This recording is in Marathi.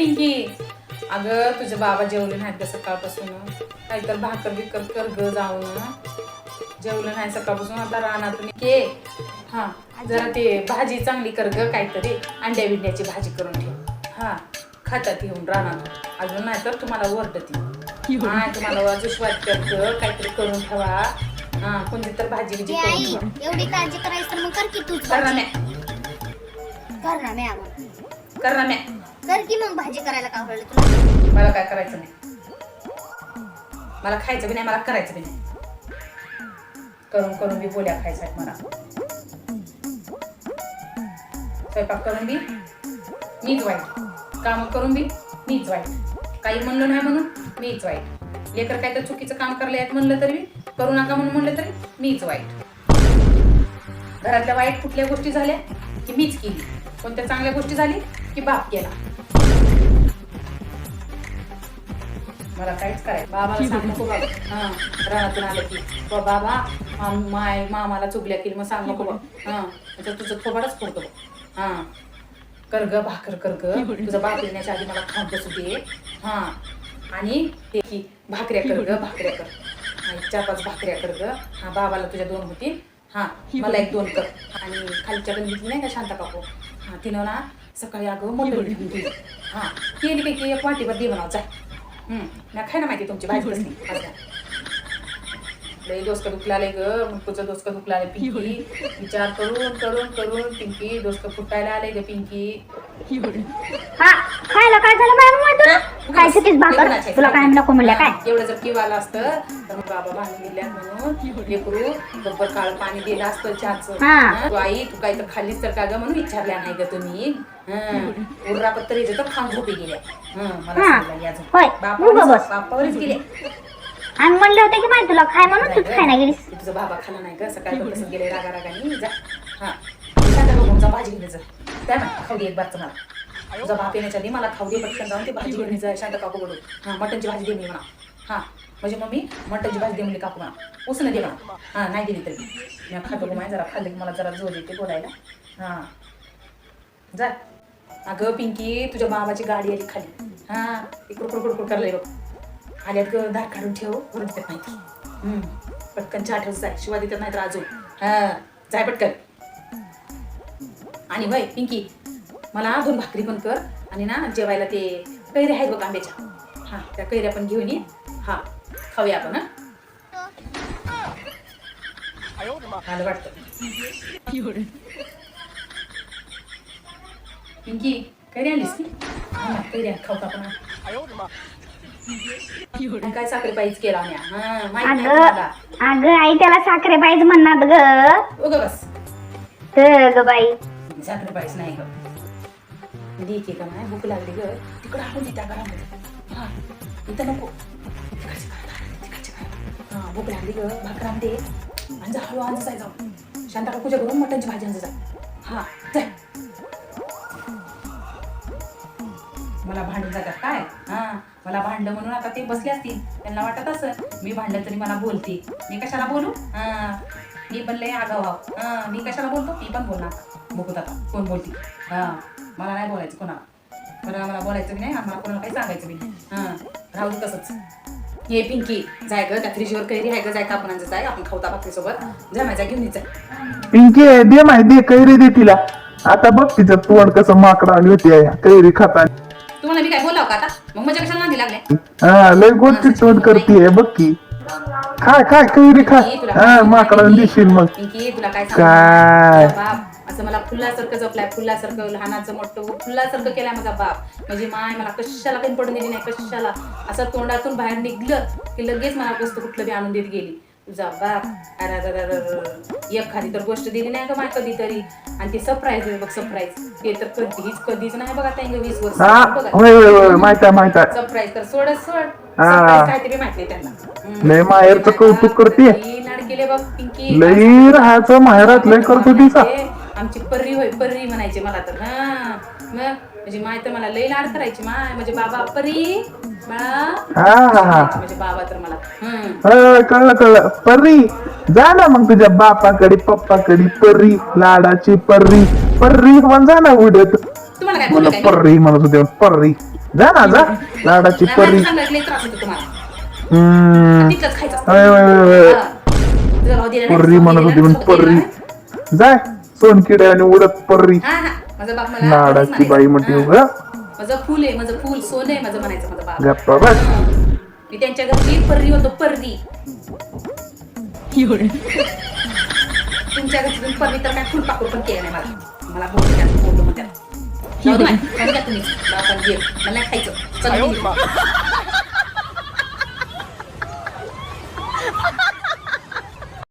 पिंकी. अगं तुझे बाबा जेवले नाहीत का सकाळपासून? काहीतर भाकर बिकर कर ग जाऊन. जेवलं नाही सकाळपासून आता रानातून के? हा जरा ते भाजी चांगली कर ग काहीतरी. अंड्या बिंड्याची भाजी करून ठेव. हा खातात येऊन रानात अजून नाही तर तुम्हाला ओरडती हा तुम्हाला वाजूश्वाद करतं काहीतरी करून ठेवा. हा कोणती तर भाजी बिजी ते करून ठेवा. एवढी काळजी करायची तर मग कर की तूच कर ना भाजी. म्या. कर ना म्या. कर की मग भाजी करायला का आवडलं तुला? मला काय करायचं नाही. मला खायचं बी नाही मला करायचं बी नाही. करून करून बी बोल्या खायचं मला. स्वयंपाक करून बी मीच वाईट. काम करून बी मीच वाईट. काही म्हणलं नाही म्हणून मीच वाईट. लेकर काय तर चुकीचं काम करले आहेत म्हणलं तरी बी, करू नका म्हणून म्हणलं तरी मीच वाईट. घरातल्या वाईट कुठल्या गोष्टी झाल्या की मीच केली. कोणत्या चांगल्या गोष्टी झाली? की बाप केला मला काहीच करायचं बाबाला सांग नको बाबा. हा रानातून आलं की. "बा- बाबा माय मामाला चुगल्या केली मग सांग नको बघ हा तुझं थोबाडच पडतो बघ हा. कर ग भाकर कर ग. तुझा बाप येण्याच्या आधी मला खाऊन बसू दे. हा. आणि ते की भाकऱ्या कर ग भाकऱ्या कर. हा, चार पाच भाकऱ्या कर ग. हा बाबाला तुझ्या दोन होतील. हा मला एक दोन कर. आणि खालच्या गल्लीतली नाही का शांता काकू हा तिनं ना सकाळी अगं मोठं घेऊन गेली हा केली काही की एक वाटीभर दे म्हणावं नाही खाय ना माहिती तुमची भाजी कसली. आज डोसकं दुखलाय ग मग तुझं डोसकं दुखलाय पिंकी. विचार करून करून करून पिंकी डोसकं फुटायला आलंय ग पिंकी. हा खायला काय झालं मॅम तुला भाकर? तुला काय नको म्हणलं काय? एवढं जर किंवा आलं असतं तर मग बाबा भांडून गेल्या म्हणून लेकरू गब्बर काळ पाणी दिलं असतं हा. हं? तू आई तू काही तर खाल्लीस तर का ग म्हणून विचारल्या नाही ग तुम्ही. उर्रा पत्तर येते तर खाऊन झोपी गेल्या. हं, मला हा. सांगितलं याचं. होय, उगा बापावरच बस. बापावरच गेले आम्ही म्हणलं होतं की माहिती तुला खाय म्हणून तूच खाय ना गेलीस. ते तुझा बाबा खाला नाही का सकाळी पण तसं गेले रागा रागाने जा. हा. शांता बघून जा भाजी घेऊन जा. त्या ना खाऊ दे एक बारचं मला. तुझा बाप येण्याच्या आधी मला खाऊ दे पटकन जाऊन ते भाजी घेऊन जाय शांत काकू बोलू हा मटनची भाजी दे मी म्हणा. हा म्हणजे मम्मी मटनची भाजी दे म्हणजे काकू म्हणा. उसनं दे म्हणा. हा नाही दिली तरी. मी खातो गो जरा खाल्ली मला जरा जोर येते बोलायला. हा. जा. अगं पिंकी तुझ्या बाबाची गाडी आली खाली. हा इकडं कुडकुड कुड करलंय बघ. आल्यात ग दार काढून ठेव वरून देत नाही पटकन चहा ठेव जाय. शिवाय देतात नाही तर अजून हा जाय पटकन. आणि वय पिंकी मला दोन भाकरी पण कर आणि ना जेवायला ते कैऱ्या आहेत बघ आंब्याच्या. हा त्या कैऱ्या पण घेऊन ये. हा खाऊया आपण हा. वाटतं. पिंकी कैऱ्या आणलीस की? हा कैऱ्या खाऊ का आपण? काय साखरे पाहिजे केला हा माहीत नाही अगं आई त्याला साखरे पाहिजे म्हणणार ग. उगा बस. ग बाई साखरे पाळीस नाही. ग दे की का नाही भूक लागली ग. तिकडं आणून दे त्या घरामध्ये. हा इथं नको. हा भूक लागली ग. भाकर दे. आणि जा हळू आज जाय जाऊ. शांता पूजा घरून मटनची भाजी आणजा जा. हा जाय मला भांडून जातात काय? हा मला भांडलं म्हणून आता ते बसले असतील. त्यांना वाटत असं मी भांडलं तरी मला बोलते मी कशाला बोलू? हा. मी पण लय आगाव आहो. हा मी कशाला बोलतो? मी पण बोलणार. बघूत आता. कोण बोलते? हा मला नाही बोलायचं कोणाला. कोणाला मला बोलायचं नाही आम्हाला कोणाला काही सांगायचं नाही. हा राहू तसंच. हे पिंकी जाय ग त्या फ्रीजवर कैरी आहे ग जाय कापून आणजा जाय आपण खाऊता भाकरी सोबत जा माझ्या घेऊन येत पिंकी दे माहिती कैरी दे तिला. आता बघ तिचं तोंड कसं माकडा आली होती आहे, कैरी खाता तुम्हाला मी काय बोलाव का आता? मग माझ्या कशाला नांदी लागल्या? हा लय गोष्टी तोंड करतीये बघ की. काय काय कैरी हा काय माकडा? दिशील मग पिंकी तुला काय? सांगू? बाप असं मला फुलासारखं जपलाय फुलासारखं लहानाचं मोठं फुलासारखं केलाय माझा बाप म्हणजे माय मला कशाला काही पडून दिली नाही कशाला असं तोंडातून बाहेर निघलं की लगेच मला वस्तू कुठलं बी आणून देत गेली बाप अरे खाली तर गोष्ट दिली नाही का माय कधीतरी. आणि ते सरप्राईज आहे बघ सरप्राईज ते तर कधीच कधीच नाही बघा त्या वीस वर्ष. बघा. होय होय होय माहीत आहे माहीत आहे. सरप्राईज तर सोड. सरप्राईज काहीतरी माहिती त्यांना. लय माहेरचं कौतुक करते. केले बघ पिंकी. लई राहायचं माहेरात लय करत म्हणायचे, आमची पर्री होय पर्री म्हणायचे मला तर. हा. मग? म्हणजे माय तर मला लई लाड करायची माय. म्हणजे बाबा बाळा. हा हा हा. म्हणजे बाबा तर मला. हम्म. होय, कळलं कळलं. परी जा ना मग तुझ्या बापाकडे पप्पाकडे. परी लाडाची परी. परी म्हण जा ना उडत तुम्हाला काय मला काय? पर्री म्हणत होते. पर्री जा ना जा. लाडाची नाही, परी. मला सांगायला लई त्रास होतो तुम्हाला. हम्म. तिथलंच खायचं अय, अय, अय, अय. हा. तुला राहू दिलं नाही, पर्री राहू म्हणत होती म्हणून दिलं नाही. जाय सोनकिडे आणि उडत पर्री हा हा. माझा बाप मला म्हणायचा. बाई म्हणते हा. उगा. माझं फुल आहे माझं फुल सोनं आहे माझं म्हणायचं माझा बाप. गप्पा बस. मी त्यांच्या घरची पर्री होतो पर्री. तुमच्या घरची तुम्ही पर्री तर काय फुल पाकूर पण केलं नाही मला. मला बोलतो त्यात बोलतो म्हणतात जाऊ दे बाई, खाऊ द्या तुम्ही. बापान घे मला नाही खायचं. चल.